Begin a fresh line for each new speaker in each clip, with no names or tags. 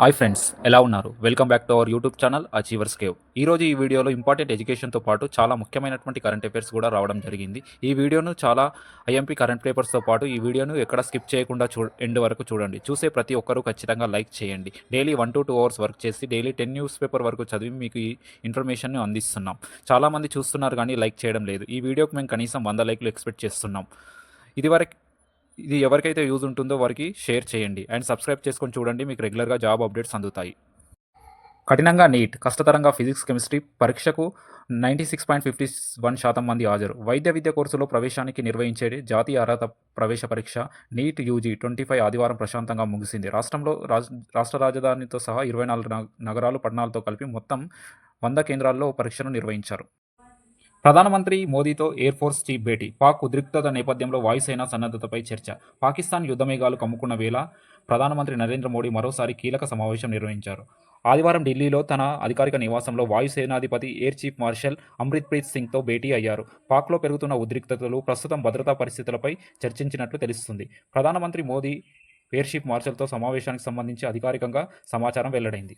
Hi friends ఎలా ఉన్నారు? Welcome back to our YouTube channel achievers cave ఈ రోజు ఈ వీడియోలో ఇంపార్టెంట్ ఎడ్యుకేషన్తో పాటు చాలా ముఖ్యమైనటువంటి కరెంట్ అఫైర్స్ కూడా రావడం జరిగింది. ఈ వీడియోను చాలా ఐఎంపీ కరెంట్ పేపర్స్తో పాటు ఈ వీడియోను ఎక్కడ స్కిప్ చేయకుండా చూ ఎండ్ వరకు చూడండి. చూసే ప్రతి ఒక్కరూ ఖచ్చితంగా లైక్ చేయండి. Daily one to two hours work చేసి డైలీ టెన్ న్యూస్ పేపర్ వరకు చదివి మీకు ఈ ఇన్ఫర్మేషన్ని అందిస్తున్నాం. చాలామంది చూస్తున్నారు కానీ లైక్ చేయడం లేదు. ఈ వీడియోకి మేము కనీసం వంద లైక్లు ఎక్స్పెక్ట్ చేస్తున్నాం. ఇదివరకు ఇది ఎవరికైతే యూజ్ ఉంటుందో వారికి షేర్ చేయండి అండ్ సబ్స్క్రైబ్ చేసుకొని చూడండి మీకు రెగ్యులర్గా జాబ్ అప్డేట్స్ అందుతాయి. కఠినంగా నీట్ కష్టతరంగా ఫిజిక్స్ కెమిస్ట్రీ పరీక్షకు ninety six point fifty one శాతం మంది హాజరు. వైద్య విద్య కోర్సులో ప్రవేశానికి నిర్వహించేది జాతీయ అర్హత ప్రవేశ పరీక్ష నీట్ యూజీ ట్వంటీ ఫైవ్ ఆదివారం ప్రశాంతంగా ముగిసింది. రాష్ట్రంలో రాజ్- రాష్ట్ర రాజధానితో సహా ఇరవై నాలుగు నగరాలు పట్టణాలతో కలిపి మొత్తం వంద కేంద్రాల్లో పరీక్షను నిర్వహించారు. ప్రధానమంత్రి మోదీతో ఎయిర్ ఫోర్స్ చీఫ్ భేటీ. పాక్ ఉద్రిక్తత నేపథ్యంలో వాయుసేన సన్నద్ధతపై చర్చ. పాకిస్తాన్ యుద్ధమేఘాలు కమ్ముకున్న వేళ ప్రధానమంత్రి నరేంద్ర మోడీ మరోసారి కీలక సమావేశం నిర్వహించారు. ఆదివారం ఢిల్లీలో తన అధికారిక నివాసంలో వాయుసేనాధిపతి ఎయిర్ చీఫ్ మార్షల్ అమృత్ప్రీత్ సింగ్తో భేటీ అయ్యారు. పాక్లో పెరుగుతున్న ఉద్రిక్తతలు ప్రస్తుతం భద్రతా పరిస్థితులపై చర్చించినట్లు తెలుస్తుంది. ప్రధానమంత్రి మోదీ ఎయిర్ చీఫ్ మార్షల్తో సమావేశానికి సంబంధించి అధికారికంగా సమాచారం వెల్లడైంది.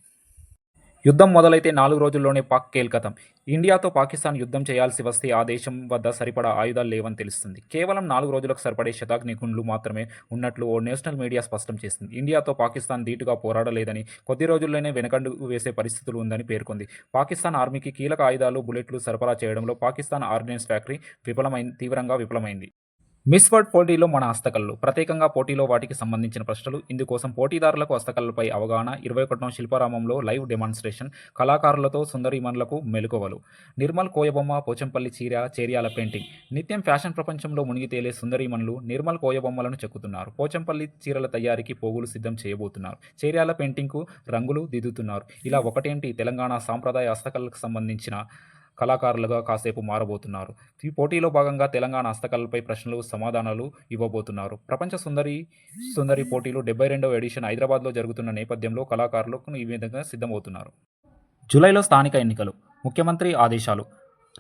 యుద్ధం మొదలైతే నాలుగు రోజుల్లోనే పాక్ కేల్కతం. ఇండియాతో పాకిస్తాన్ యుద్ధం చేయాల్సి వస్తే ఆ దేశం వద్ద సరిపడా ఆయుధాలు లేవని తెలుస్తుంది. కేవలం నాలుగు రోజులకు సరిపడే శతాగ్ని గుండ్లు మాత్రమే ఉన్నట్లు ఓ నేషనల్ మీడియా స్పష్టం చేసింది. ఇండియాతో పాకిస్తాన్ ధీటుగా పోరాడలేదని కొద్ది రోజుల్లోనే వెనకండు వేసే పరిస్థితులు ఉందని పేర్కొంది. పాకిస్తాన్ ఆర్మీకి కీలక ఆయుధాలు బుల్లెట్లు సరఫరా చేయడంలో పాకిస్తాన్ ఆర్డినెన్స్ ఫ్యాక్టరీ విఫలమైంది తీవ్రంగా విఫలమైంది. మిస్ వర్డ్ పోటీలో మన హస్తకళలు. ప్రత్యేకంగా పోటీలో వాటికి సంబంధించిన ప్రశ్నలు. ఇందుకోసం పోటీదారులకు హస్తకళలపై అవగాహన ఇరవై ఒకటో శిల్పారామంలో లైవ్ డెమాన్స్ట్రేషన్ కళాకారులతో సుందరిమణులకు మెలకువలు. నిర్మల్ కోయబొమ్మ పోచంపల్లి చీర చేర్యాల పెయింటింగ్. నిత్యం ఫ్యాషన్ ప్రపంచంలో మునిగి తేలే సుందరిమణులు నిర్మల్ కోయబొమ్మలను చెక్కుతున్నారు. పోచంపల్లి చీరల తయారీకి పోగులు సిద్ధం చేయబోతున్నారు. చేర్యాల పెయింటింగ్కు రంగులు దిద్దుతున్నారు. ఇలా ఒకటేంటి? తెలంగాణ సాంప్రదాయ హస్తకళలకు సంబంధించిన కళాకారులుగా కాసేపు మారబోతున్నారు. ఈ పోటీలో భాగంగా తెలంగాణ హస్తకళలపై ప్రశ్నలు సమాధానాలు ఇవ్వబోతున్నారు. ప్రపంచ సుందరి సుందరి పోటీలు డెబ్బై రెండవ ఎడిషన్ హైదరాబాద్లో జరుగుతున్న నేపథ్యంలో కళాకారులకు ఈ విధంగా సిద్ధమవుతున్నారు. జూలైలో స్థానిక ఎన్నికలు ముఖ్యమంత్రి ఆదేశాలు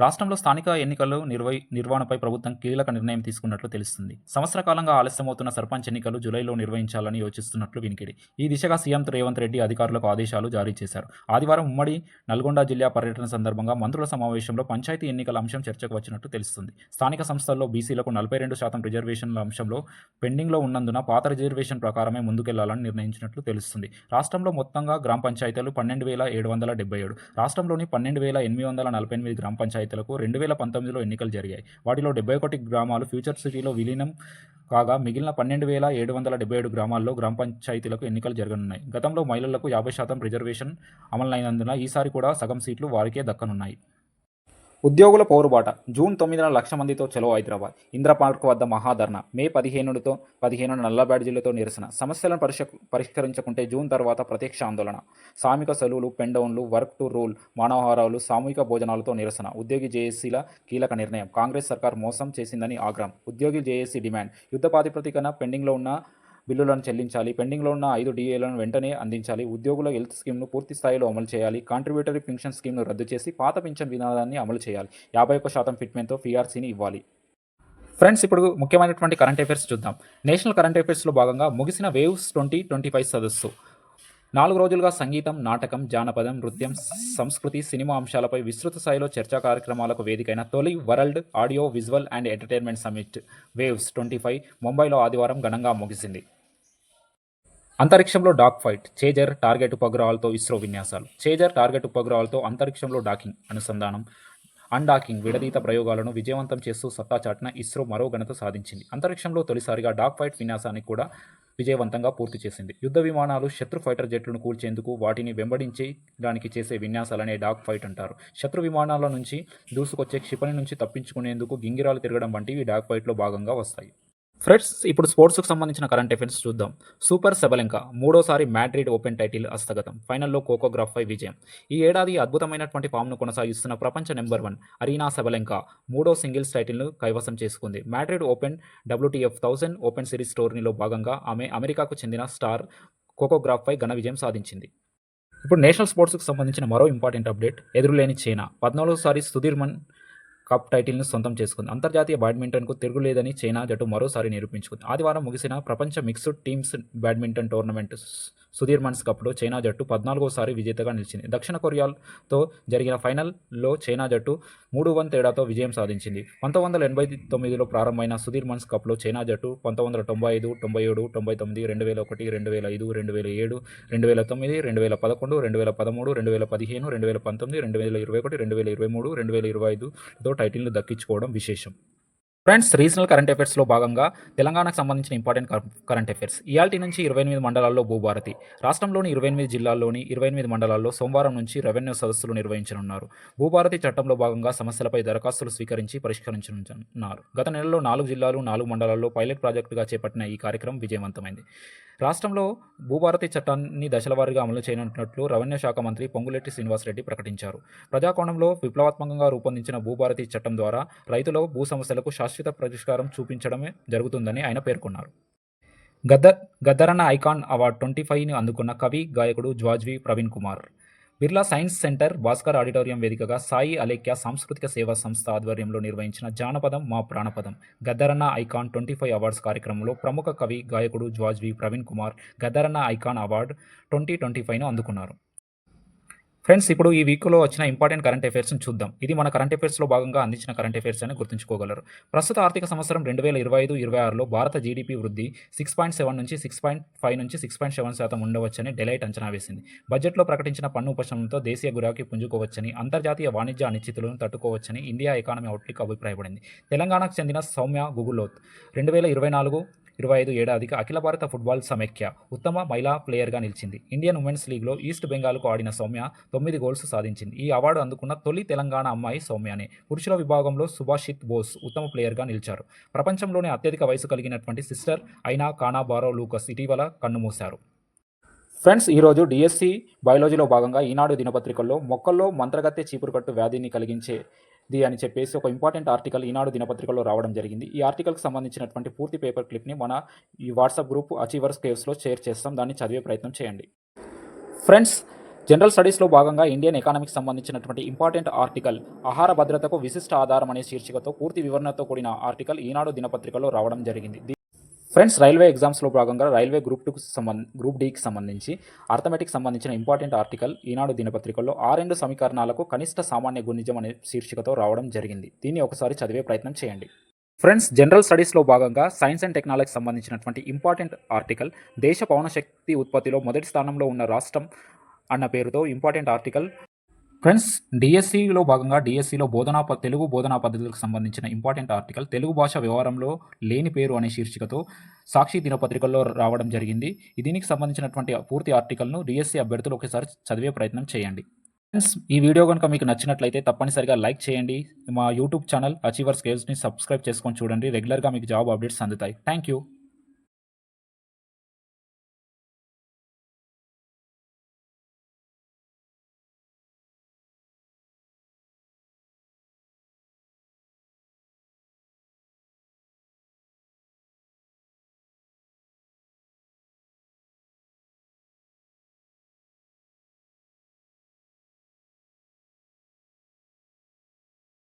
రాష్ట్రంలో స్థానిక ఎన్నికలు నిర్వహ నిర్వహణపై ప్రభుత్వం కీలక నిర్ణయం తీసుకున్నట్లు తెలుస్తుంది. సంవత్సర కాలంగా ఆలస్యమవుతున్న సర్పంచ్ ఎన్నికలు జూలైలో నిర్వహించాలని యోచిస్తున్నట్లు వినికిడి. ఈ దిశగా సీఎం రేవంత్ రెడ్డి అధికారులకు ఆదేశాలు జారీ చేశారు. ఆదివారం ఉమ్మడి నల్గొండ జిల్లా పర్యటన సందర్భంగా మంత్రుల సమావేశంలో పంచాయతీ ఎన్నికల అంశం చర్చకు వచ్చినట్లు తెలుస్తుంది. స్థానిక సంస్థల్లో బీసీలకు నలభై రెండు శాతం రిజర్వేషన్ల అంశంలో పెండింగ్లో ఉన్నందున పాత రిజర్వేషన్ ప్రకారమే ముందుకెళ్ళాలని నిర్ణయించినట్లు తెలుస్తుంది. రాష్ట్రంలో మొత్తంగా గ్రామ పంచాయతీలు పన్నెండు వేల ఏడు వందల డెబ్బై ఏడు రాష్ట్రంలోని పన్నెండు వేల ఎనిమిది వందల నలభై ఎనిమిది గ్రామ పంచాయతీ పంచాయతీలకు రెండు వేల పంతొమ్మిదిలో ఎన్నికలు జరిగాయి. వాటిలో డెబ్బై ఒకటి గ్రామాలు ఫ్యూచర్ సిటీలో విలీనం కాగా మిగిలిన పన్నెండు వేల ఏడు వందల డెబ్బై ఏడు గ్రామాల్లో గ్రామ పంచాయతీలకు ఎన్నికలు జరగనున్నాయి. గతంలో మహిళలకు యాభై శాతం రిజర్వేషన్ అమలైనందున ఈసారి కూడా సగం సీట్లు వారికే దక్కనున్నాయి. ఉద్యోగుల పోరుబాట. జూన్ తొమ్మిదిన లక్ష మందితో చలో హైదరాబాద్. ఇంద్ర పార్క్ వద్ద మహాధర్ణ మే పదిహేనుతో పదిహేను నల్ల బ్యాడ్జీలతో నిరసన. సమస్యలను పరిష పరిష్కరించకుంటే జూన్ తర్వాత ప్రత్యక్ష ఆందోళన. సామిక సెలవులు పెండౌన్లు వర్క్ టు రూల్ మానవహారాలు సామూహిక భోజనాలతో నిరసన. ఉద్యోగి జేఏసీల కీలక నిర్ణయం. కాంగ్రెస్ సర్కార్ మోసం చేసిందని ఆగ్రహం. ఉద్యోగి జేఏసీ డిమాండ్. యుద్ధ ప్రాతిపదికన పెండింగ్లో ఉన్న బిల్లులను చెల్లించాలి. పెండింగ్లో ఉన్న ఐదు డిఏలను వెంటనే అందించాలి. ఉద్యోగుల హెల్త్ స్కీమ్ను పూర్తి స్థాయిలో అమలు చేయాలి. కాంట్రిబ్యూటరీ పెన్షన్ స్కీమ్ను రద్దు చేసి పాత పెన్షన్ విధానాన్ని అమలు చేయాలి. యాభై ఒక్క శాతం ఫిట్మెంట్తో పీఆర్సీని ఇవ్వాలి. ఫ్రెండ్స్ ఇప్పుడు ముఖ్యమైనటువంటి కరెంట్ అఫైర్స్ చూద్దాం. నేషనల్ కరెంట్ అఫైర్స్లో భాగంగా ముగిసిన వేవ్స్ ట్వంటీ ట్వంటీ ఫైవ్ సదస్సు. నాలుగు రోజులుగా సంగీతం నాటకం జానపదం నృత్యం సంస్కృతి సినిమా అంశాలపై విస్తృత స్థాయిలో చర్చా కార్యక్రమాలకు వేదికైన తొలి world audio visual and entertainment summit waves twenty five ముంబైలో ఆదివారం ఘనంగా ముగిసింది. అంతరిక్షంలో డాక్ ఫైట్ చేజర్ టార్గెట్ ఉపగ్రహాలతో ఇస్రో విన్యాసాలు. చేజర్ టార్గెట్ ఉపగ్రహాలతో అంతరిక్షంలో డాకింగ్ అనుసంధానం. అన్డాకింగ్ విడదీత ప్రయోగాలను విజయవంతం చేస్తూ సత్తా చాటిన ఇస్రో మరో ఘనత సాధించింది. అంతరిక్షంలో తొలిసారిగా డాక్ ఫైట్ విన్యాసాన్ని కూడా విజయవంతంగా పూర్తి చేసింది. యుద్ధ విమానాలు శత్రు ఫైటర్ జెట్లను కూల్చేందుకు వాటిని వెంబడించడానికి చేసే విన్యాసాలనే డాగ్ ఫైట్ అంటారు. శత్రు విమానాల నుంచి దూసుకొచ్చే క్షిపణి నుంచి తప్పించుకునేందుకు గింగిరాలు తిరగడం వంటివి డాగ్ ఫైట్లో భాగంగా వస్తాయి. ఫ్రెండ్స్ ఇప్పుడు స్పోర్ట్స్కి సంబంధించిన కరెంట్ అఫైర్స్ చూద్దాం. సూపర్ సెబలింక మూడోసారి మ్యాడ్రిడ్ ఓపెన్ టైటిల్ హస్తగతం ఫైనల్లో కోకోగ్రాఫ్పై విజయం. ఈ ఏడాది అద్భుతమైనటువంటి ఫామ్ను కొనసాగిస్తున్న ప్రపంచ నెంబర్ వన్ అరీనా సెబలెంక మూడో సింగిల్స్ టైటిల్ను కైవసం చేసుకుంది. Madrid open WTF thousand open series టోర్నీలో భాగంగా ఆమె అమెరికాకు చెందిన స్టార్ కోకోగ్రాఫ్పై ఘన విజయం సాధించింది. ఇప్పుడు నేషనల్ స్పోర్ట్స్కి సంబంధించిన మరో ఇంపార్టెంట్ అప్డేట్ ఎదురులేని చైనా. పద్నాలుగోసారి సుధీర్మన్ కప్ టైటిల్ను సొంతం చేసుకుంది. అంతర్జాతీయ బ్యాడ్మింటన్కు తిరుగులేదని చైనా జట్టు మరోసారి నిరూపించుకుంది. ఆదివారం ముగిసిన ప్రపంచ mixed teams badminton tournament Sudirman కప్లో చైనా జట్టు పద్నాలుగోసారి విజేతగా నిలిచింది. దక్షిణ కొరియాతో జరిగిన ఫైనల్లో చైనా జట్టు మూడు వన్ తేడాతో విజయం సాధించింది. పంతొమ్మిది వందల ఎనభై తొమ్మిదిలో ప్రారంభమైన సుధీర్ మన్స్ కప్లో చైనా జట్టు పంతొమ్మిది వందల తొంభై ఐదు తొంభై ఏడు తొంభై తొమ్మిది రెండు వేల ఒకటి రెండు వేల ఐదు రెండు వేల ఏడు రెండు వేల తొమ్మిది రెండు వేల పదకొండు రెండు వేల పదమూడు రెండు వేల పదిహేను రెండు వేల పంతొమ్మిది రెండు వేల ఇరవై ఒకటి రెండు వేల ఇరవై మూడు రెండు వేల ఇరవై ఐదుతో టైటిల్ను దక్కించుకోవడం విశేషం. ఫ్రెండ్స్ రీజనల్ కరెంట్ అఫైర్స్లో భాగంగా తెలంగాణకు సంబంధించిన ఇంపార్టెంట్ కరెంట్ అఫైర్స్. ఇయాల్టి నుంచి ఇరవై ఎనిమిది మండలాల్లో భూభారతి రాష్ట్రంలోని ఇరవై ఎనిమిది జిల్లాల్లోని ఇరవై ఎనిమిది మండలాల్లో సోమవారం నుంచి రెవెన్యూ సదస్సులు నిర్వహించనున్నారు. భూభారతి చట్టంలో భాగంగా సమస్యలపై దరఖాస్తులు స్వీకరించి పరిష్కరించనున్నారు. గత నెలలో నాలుగు జిల్లాలు నాలుగు మండలాల్లో పైలట్ ప్రాజెక్టుగా చేపట్టిన ఈ కార్యక్రమం విజయవంతమైంది. రాష్ట్రంలో భూభారతి చట్టాన్ని దశలవారీగా అమలు చేయనున్నట్లు రెవెన్యూ శాఖ మంత్రి పొంగులెట్టి శ్రీనివాసరెడ్డి ప్రకటించారు. ప్రజాకోణంలో విప్లవాత్మకంగా రూపొందించిన భూభారతి చట్టం ద్వారా రైతుల భూ సమస్యలకు శాశ్వత పరిష్కారం చూపించడమే జరుగుతుందని ఆయన పేర్కొన్నారు. గద్దర్ గద్దరన్న ఐకాన్ అవార్డ్ ట్వంటీ ఫైవ్ని అందుకున్న కవి గాయకుడు Jwajwi Praveen Kumar. Birla science centre Bhaskar auditorium వేదికగా సాయి అలేఖ్య సాంస్కృతిక సేవా సంస్థ ఆధ్వర్యంలో నిర్వహించిన జానపదం మా ప్రాణపదం. గద్దరన్న ఐకాన్ ట్వంటీ ఫైవ్ అవార్డ్స్ కార్యక్రమంలో ప్రముఖ కవి గాయకుడు జ్వాజ్వి ప్రవీణ్ కుమార్ గద్దరన్న ఐకాన్ అవార్డ్ ట్వంటీ ట్వంటీ ఫైవ్ను అందుకున్నారు. ఫ్రెండ్స్ ఇప్పుడు ఈ వీక్లో వచ్చిన ఇంపార్టెంట్ కరెంట్ అఫైర్స్ని చూద్దాం. ఇది మన కరెంట్ అఫైర్స్లో భాగంగా అందించిన కరెంట్ అఫైర్స్ అని గుర్తుంచుకోగలరు. ప్రస్తుత ఆర్థిక సంవత్సరం రెండు వేల ఇరవై ఐదు ఇరవై ఆరులో భారత జీడీపీ వృద్ధి సిక్స్ పాయింట్ సెవెన్ నుంచి సిక్స్ పాయింట్ ఫైవ్ నుంచి సిక్స్ పాయింట్ సెవెన్ శాతం ఉండవచ్చని డెలైట్ అంచనా వేసింది. బడ్జెట్లో ప్రకటించిన పన్ను ఉపశమనంతో దేశీయ గురాకి పుంజుకోవచ్చని అంతర్జాతీయ వాణిజ్య అనిశ్చితులను తట్టుకోవచ్చని ఇండియా ఎకానమీ అవుట్లుక్ అభిప్రాయపడింది. తెలంగాణకు చెందిన సౌమ్య గుగులోత్ రెండు వేల ఇరవై నాలుగు ఇరవై ఐదు ఏడాదికి అఖిల భారత ఫుట్బాల్ సమైక్య ఉత్తమ మహిళా ప్లేయర్గా నిలిచింది. ఇండియన్ ఉమెన్స్ లీగ్లో ఈస్ట్ బెంగాల్కు ఆడిన సౌమ్య తొమ్మిది గోల్స్ సాధించింది. ఈ అవార్డు అందుకున్న తొలి తెలంగాణ అమ్మాయి సౌమ్యనే. పురుషుల విభాగంలో సుభాషిత్ బోస్ ఉత్తమ ప్లేయర్గా నిలిచారు. ప్రపంచంలోనే అత్యధిక వయసు కలిగినటువంటి సిస్టర్ అయినా కానా బారో లూకస్ ఇటీవల కన్నుమూశారు. ఫ్రెండ్స్ ఈరోజు డిఎస్సి బయాలజీలో భాగంగా ఈనాడు దినపత్రికల్లో మొక్కల్లో మంత్రగత్తె చీపురుకట్టు వ్యాధిని కలిగించే ది అని చెప్పేసి ఒక ఇంపార్టెంట్ ఆర్టికల్ ఈనాడు దినపత్రికలో రావడం జరిగింది. ఈ ఆర్టికల్కి సంబంధించినటువంటి పూర్తి పేపర్ క్లిప్ని మన ఈ వాట్సాప్ గ్రూప్ అచీవర్స్ కేవ్స్లో షేర్ చేస్తాం. దాన్ని చదివే ప్రయత్నం చేయండి. ఫ్రెండ్స్ జనరల్ స్టడీస్లో భాగంగా ఇండియన్ ఎకానమీకి సంబంధించినటువంటి ఇంపార్టెంట్ ఆర్టికల్ ఆహార భద్రతకు విశిష్ట ఆధారం అనే శీర్షికతో పూర్తి వివరణతో కూడిన ఆర్టికల్ ఈనాడు దినపత్రికలో రావడం జరిగింది. ఫ్రెండ్స్ రైల్వే ఎగ్జామ్స్లో భాగంగా రైల్వే గ్రూప్ టూకి సంబంధ గ్రూప్ డీకి సంబంధించి అర్థమెటిక్ సంబంధించిన ఇంపార్టెంట్ ఆర్టికల్ ఈనాడు దినపత్రికల్లో ఆ రెండు సమీకరణాలకు కనిష్ట సామాన్య గుణిజం అనే శీర్షికతో రావడం జరిగింది. దీన్ని ఒకసారి చదివే ప్రయత్నం చేయండి. ఫ్రెండ్స్ జనరల్ స్టడీస్లో భాగంగా సైన్స్ అండ్ టెక్నాలజీకి సంబంధించినటువంటి ఇంపార్టెంట్ ఆర్టికల్ దేశ పవనశక్తి ఉత్పత్తిలో మొదటి స్థానంలో ఉన్న రాష్ట్రం అన్న పేరుతో ఇంపార్టెంట్ ఆర్టికల్ ఫ్రెండ్స్ డిఎస్సిలో భాగంగా డిఎస్సిలో బోధనా ప- తెలుగు బోధనా పద్ధతులకు సంబంధించిన ఇంపార్టెంట్ ఆర్టికల్ తెలుగు భాష వ్యవహారంలో లేని పేరు అనే శీర్షికతో సాక్షి దినపత్రికల్లో రావడం జరిగింది. దీనికి సంబంధించినటువంటి పూర్తి ఆర్టికల్ను డిఎస్సి అభ్యర్థులు ఒకసారి చదివే ప్రయత్నం చేయండి. ఫ్రెండ్స్ ఈ వీడియో కనుక మీకు నచ్చినట్లయితే తప్పనిసరిగా లైక్ చేయండి. మా యూట్యూబ్ ఛానల్ అచీవర్స్ స్కేల్స్ని సబ్స్క్రైబ్ చేసుకొని చూడండి. రెగ్యులర్గా మీకు జాబ్ అప్డేట్స్ అందుతాయి. Thank you